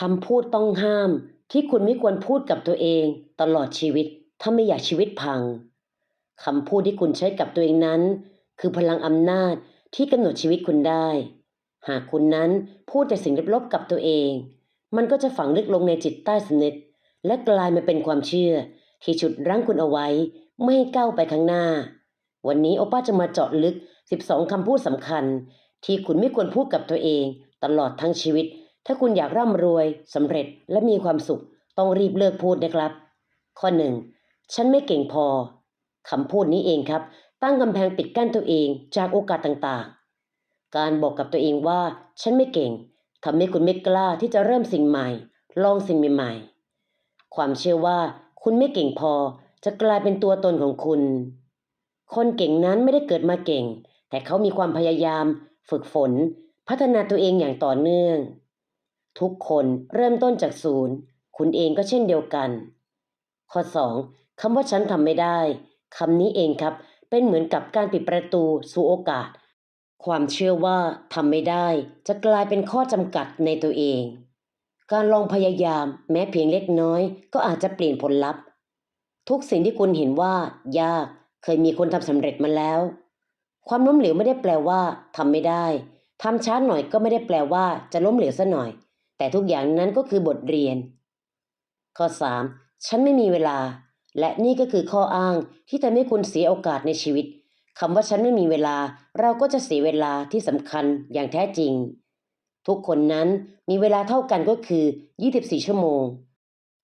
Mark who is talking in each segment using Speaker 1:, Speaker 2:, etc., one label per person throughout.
Speaker 1: คำพูดต้องห้าม ที่คุณไม่ควรพูดกับตัวเอง ตลอดชีวิต ถ้าไม่อยากชีวิตพังคำพูดที่คุณใช้กับตัวเองนั้น คือพลังอำนาจที่กำหนดชีวิตคุณได้ หากคุณนั้นพูดแต่สิ่งลบๆกับตัวเอง มันก็จะฝังลึกลงในจิตใต้สำนึกและกลายมาเป็นความเชื่อ ที่ฉุดรั้งคุณเอาไว้ ไม่ให้ก้าวไปข้างหน้า วันนี้โอป้าจะมาเจาะลึก 12 คำพูดสำคัญ ที่คุณไม่ควรพูดกับตัวเอง ตลอดทั้งชีวิต ถ้าคุณอยากร่ำรวยสำเร็จและมีความสุข ต้องรีบเลิกพูดนะครับ ข้อหนึ่งฉันไม่เก่งพอคำพูดนี้เองครับ ตั้งกำแพงปิดกั้นตัวเองจากโอกาสต่างๆ การบอกกับตัวเองว่า ฉันไม่เก่งทำให้คุณไม่กล้าที่จะเริ่มสิ่งใหม่ ลองสิ่งใหม่ๆ ความเชื่อว่าคุณไม่เก่งพอจะกลายเป็นตัวตนของคุณ คนเก่งนั้นไม่ได้เกิดมาเก่ง แต่เขามีความพยายาม ฝึกฝน พัฒนาตัวเองอย่างต่อเนื่อง ทุกคนเริ่มต้นจากศูนย์ คุณเองก็เช่นเดียวกัน ข้อ 2. คำว่าฉันทำไม่ได้คำนี้เองครับ เป็นเหมือนกับการปิดประตูสู่โอกาส ความเชื่อว่าทำไม่ได้ จะกลายเป็นข้อจำกัดในตัวเอง การลองพยายาม แม้เพียงเล็กน้อย ก็อาจจะเปลี่ยนผลลัพธ์ ทุกสิ่งที่คุณเห็นว่า ยากเคยมีคนทำสำเร็จมาแล้ว ความล้มเหลวไม่ได้แปลว่าทำไม่ได้ทำช้าหน่อยก็ไม่ได้แปลว่า จะล้มเหลวซะหน่อย แต่ทุกอย่างนั้นก็คือบทเรียน ข้อ 3. ฉันไม่มีเวลา และนี่ก็คือข้ออ้างที่ทำให้คุณเสียโอกาสในชีวิตคำว่าฉันไม่มีเวลา เราก็จะเสียเวลาที่สำคัญอย่างแท้จริง ทุกคนนั้นมีเวลาเท่ากันก็คือ 24 ชั่วโมง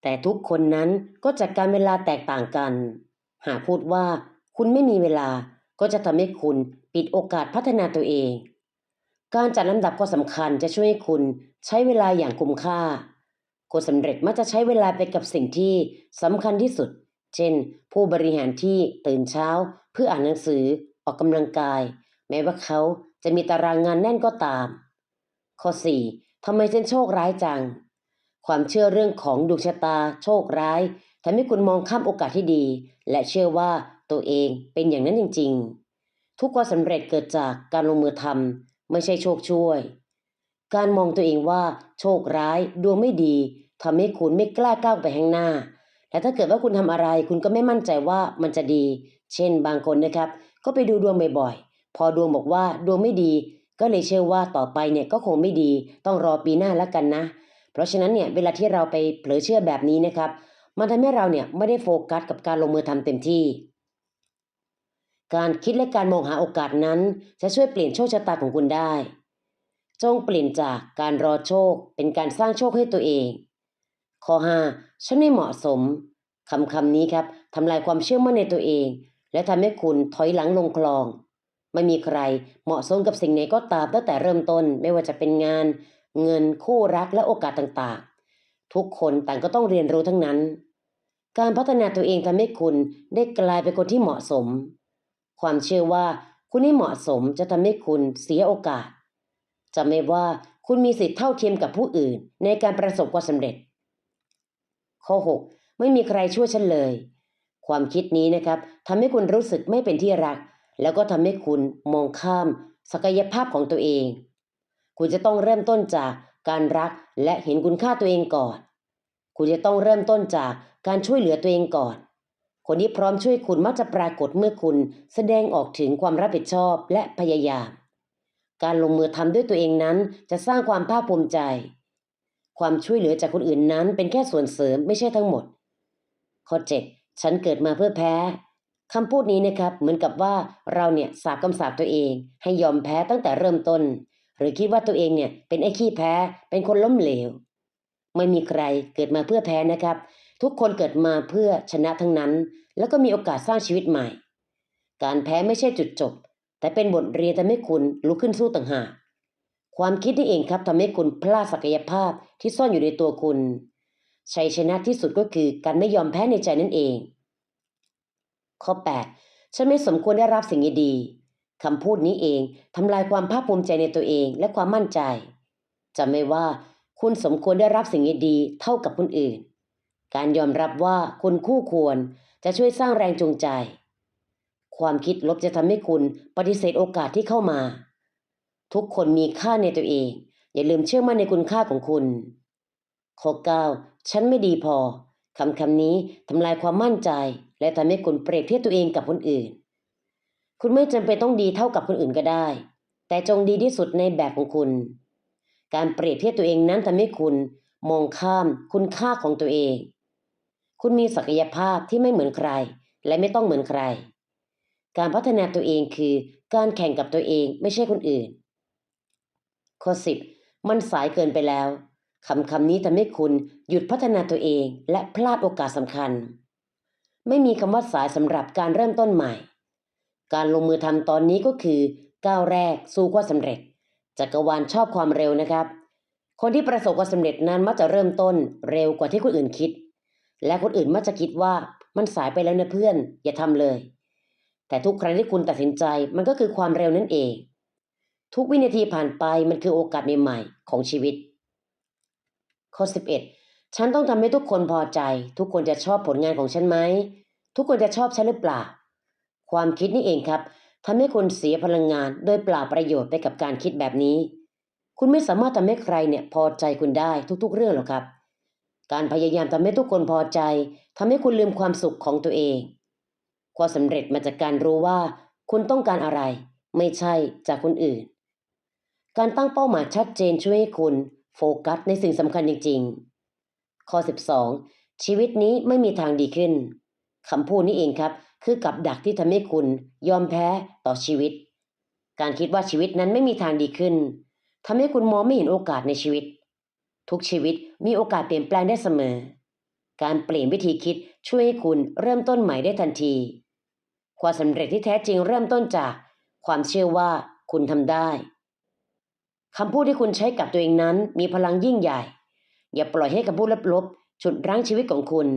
Speaker 1: แต่ทุกคนนั้นก็จัดการเวลาแตกต่างกัน หากพูดว่า คุณไม่มีเวลา ก็จะทำให้คุณปิดโอกาสพัฒนาตัวเอง การจัดลำดับก็สำคัญจะช่วยให้คุณ ใช้เวลาอย่างคุ้มค่า คนสำเร็จมักจะใช้เวลาไปกับสิ่งที่สำคัญที่สุด เช่น ผู้บริหารที่ตื่นเช้า เพื่ออ่านหนังสือออกกำลังกาย แม้ว่าเขาจะมีตารางงานแน่นก็ตาม ข้อ 4. ทำไมฉันโชคร้ายจัง ความเชื่อเรื่องของดวงชะตา โชคร้ายทำให้คุณมองข้ามโอกาสที่ดี และเชื่อว่าตัวเองเป็นอย่างนั้นจริง ๆ ทุกความสำเร็จเกิดจากการลงมือทำไม่ใช่โชคช่วย การมองตัวเองว่าโชคร้ายดวงไม่ดีทำให้คุณไม่กล้าก้าวไปข้างหน้าแต่ถ้าเกิดว่าคุณทำอะไรคุณก็ไม่มั่นใจว่ามันจะดี เช่นบางคนนะครับ ก็ไปดูดวงบ่อยๆ พอดวงบอกว่าดวงไม่ดี ก็เลยเชื่อว่าต่อไปเนี่ยก็คงไม่ดี ต้องรอปีหน้าแล้วกันนะ เพราะฉะนั้นเนี่ยเวลาที่เราไปเผลอเชื่อแบบนี้นะครับ มันทำให้เราเนี่ยไม่ได้โฟกัสกับการลงมือทำเต็มที่ การคิดและการมองหาโอกาสนั้น จะช่วยเปลี่ยนโชคชะตาของคุณได้ จงเปลี่ยนจากการรอโชคเป็นการสร้างโชคให้ตัวเอง ข้อ 5. ฉันไม่เหมาะสมคำคำนี้ครับทำลายความเชื่อมั่นในตัวเอง และทำให้คุณถอยหลังลงคลอง ไม่มีใครเหมาะสมกับสิ่งไหนก็ตามตั้งแต่เริ่มต้นไม่ว่าจะเป็นงาน เงินคู่รักและโอกาสต่างๆ ทุกคนต่างก็ต้องเรียนรู้ทั้งนั้น การพัฒนาตัวเองทำให้คุณได้กลายเป็นคนที่เหมาะสม ความเชื่อว่าคุณไม่เหมาะสมจะทำให้คุณเสียโอกาส จำไว้ว่าคุณมีสิทธิ์เท่าเทียมกับผู้อื่น ในการประสบความสำเร็จ ข้อ 6 ไม่มีใครช่วยฉันเลย ความคิดนี้นะครับทำให้คุณรู้สึกไม่เป็นที่รัก แล้วก็ทำให้คุณมองข้าม ศักยภาพของตัวเอง คุณจะต้องเริ่มต้นจากการรักและเห็นคุณค่าตัวเองก่อน คุณจะต้องเริ่มต้นจากการช่วยเหลือตัวเองก่อน คนที่พร้อมช่วยคุณมักจะปรากฏเมื่อคุณแสดงออกถึงความรับผิดชอบและพยายาม การลงมือทำด้วยตัวเองนั้นจะสร้างความภาคภูมิใจ ความช่วยเหลือจากคนอื่นนั้นเป็นแค่ส่วนเสริมไม่ใช่ทั้งหมด ข้อ7ฉันเกิดมาเพื่อแพ้คำพูดนี้นะครับเหมือนกับว่าเราเนี่ยสาบคำสาปตัวเอง ให้ยอมแพ้ตั้งแต่เริ่มต้น หรือคิดว่าตัวเองเนี่ยเป็นไอ้ขี้แพ้เป็นคนล้มเหลว ไม่มีใครเกิดมาเพื่อแพ้นะครับ ทุกคนเกิดมาเพื่อชนะทั้งนั้น แล้วก็มีโอกาสสร้างชีวิตใหม่ การแพ้ไม่ใช่จุดจบ แต่เป็นบทเรียนทำให้คุณลุกขึ้นสู้ต่างหาก ความคิดนี่เองครับทำให้คุณพลาดศักยภาพที่ซ่อนอยู่ในตัวคุณ ชัยชนะที่สุดก็คือการไม่ยอมแพ้ในใจนั่นเอง ข้อ 8 ฉันไม่สมควรได้รับสิ่งดีๆคำพูดนี้เองทำลายความภาคภูมิใจในตัวเองและความมั่นใจจำไว้ว่าคุณสมควรได้รับสิ่งดีๆเท่ากับคนอื่น การยอมรับว่าคุณคู่ควรจะช่วยสร้างแรงจูงใจ ความคิดลบจะทำให้คุณปฏิเสธโอกาสที่เข้ามา ทุกคนมีค่าในตัวเอง อย่าลืมเชื่อมั่นในคุณค่าของคุณข้อ9ฉันไม่ดีพอคำคำนี้ทำลายความมั่นใจ และทำให้คุณเปรียบเทียบตัวเองกับคนอื่น คุณไม่จำเป็นต้องดีเท่ากับคนอื่นก็ได้ แต่จงดีที่สุดในแบบของคุณ การเปรียบเทียบตัวเองนั้นทำให้คุณมองข้ามคุณค่าของตัวเอง คุณมีศักยภาพที่ไม่เหมือนใคร และไม่ต้องเหมือนใคร การพัฒนาตัวเองคือการแข่งกับตัวเองไม่ใช่คนอื่น ข้อ 10 มันสายเกินไปแล้วคำคำนี้ทำให้คุณหยุดพัฒนาตัวเองและพลาดโอกาสสำคัญ ไม่มีคำว่าสายสำหรับการเริ่มต้นใหม่ การลงมือทำตอนนี้ก็คือก้าวแรกสู่ความสำเร็จ จักรวาลชอบความเร็วนะครับ คนที่ประสบความสำเร็จนั้นมักจะเริ่มต้นเร็วกว่าที่คนอื่นคิด และคนอื่นมักจะคิดว่ามันสายไปแล้วนะเพื่อน อย่าทำเลย แต่ทุกครั้งที่คุณตัดสินใจมันก็คือความเร็วนั่นเอง ทุกวินาทีผ่านไปมันคือโอกาสใหม่ๆของชีวิต ข้อ 11 ฉันต้องทำให้ทุกคนพอใจ ทุกคนจะชอบผลงานของฉันไหม ทุกคนจะชอบฉันหรือเปล่า ความคิดนี่เองครับทำให้คุณเสียพลังงานโดยเปล่าประโยชน์ไปกับการคิดแบบนี้ คุณไม่สามารถทำให้ใครเนี่ยพอใจคุณได้ทุกๆ เรื่องหรอกครับ การพยายามทำให้ทุกคนพอใจทำให้คุณลืมความสุขของตัวเอง ความสำเร็จมาจากการรู้ว่า คุณต้องการอะไร ไม่ใช่จากคนอื่น การตั้งเป้าหมายชัดเจนช่วยให้คุณโฟกัสในสิ่งสำคัญจริง ๆ ข้อ 12 ชีวิตนี้ไม่มีทางดีขึ้นคำพูดนี้เองครับ คือกับดักที่ทำให้คุณยอมแพ้ต่อชีวิต การคิดว่าชีวิตนั้นไม่มีทางดีขึ้นทำให้คุณมองไม่เห็นโอกาสในชีวิต ทุกชีวิตมีโอกาสเปลี่ยนแปลงได้เสมอ การเปลี่ยนวิธีคิดช่วยให้คุณเริ่มต้นใหม่ได้ทันที ความสำเร็จที่แท้จริงเริ่มต้นจาก ความเชื่อว่าคุณทำได้คำพูดที่คุณใช้กับตัวเองนั้นมีพลังยิ่งใหญ่ อย่าปล่อยให้คำพูดลบๆฉุดรั้งชีวิตของคุณ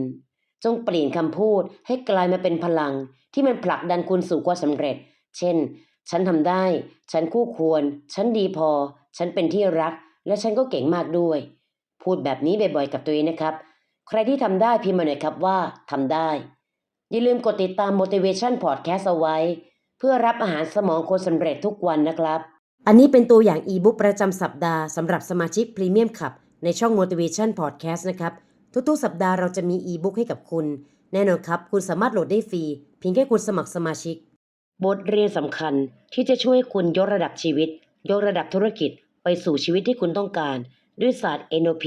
Speaker 1: จงเปลี่ยนคำพูดให้กลายมาเป็นพลัง ที่มันผลักดันคุณสู่ความสำเร็จ เช่น ฉันทำได้ ฉันคู่ควร ฉันดีพอ ฉันเป็นที่รัก และฉันก็เก่งมากด้วย พูดแบบนี้บ่อยๆกับตัวเองนะครับ ใครที่ทำได้พิมพ์มาหน่อยครับว่าทำได้ อย่าลืมกดติดตาม motivation podcast เอาไว้ เพื่อรับอาหารสมองคนสำเร็จทุกวันนะครับ อันนี้เป็นตัวอย่างอีบุ๊กประจำสัปดาห์สำหรับสมาชิกพรีเมียมขับ ในช่อง motivation podcast นะครับ ทุกๆ สัปดาห์เราจะมีอีบุ๊กให้กับคุณ แน่นอนครับ คุณสามารถโหลดได้ฟรีเพียงแค่คุณสมัครสมาชิก บทเรียนสำคัญที่จะช่วยคุณยกระดับชีวิต ยกระดับธุรกิจไปสู่ชีวิตที่คุณต้องการ ด้วยศาสตร์ NLP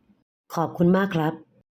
Speaker 1: ขอบคุณมากครับ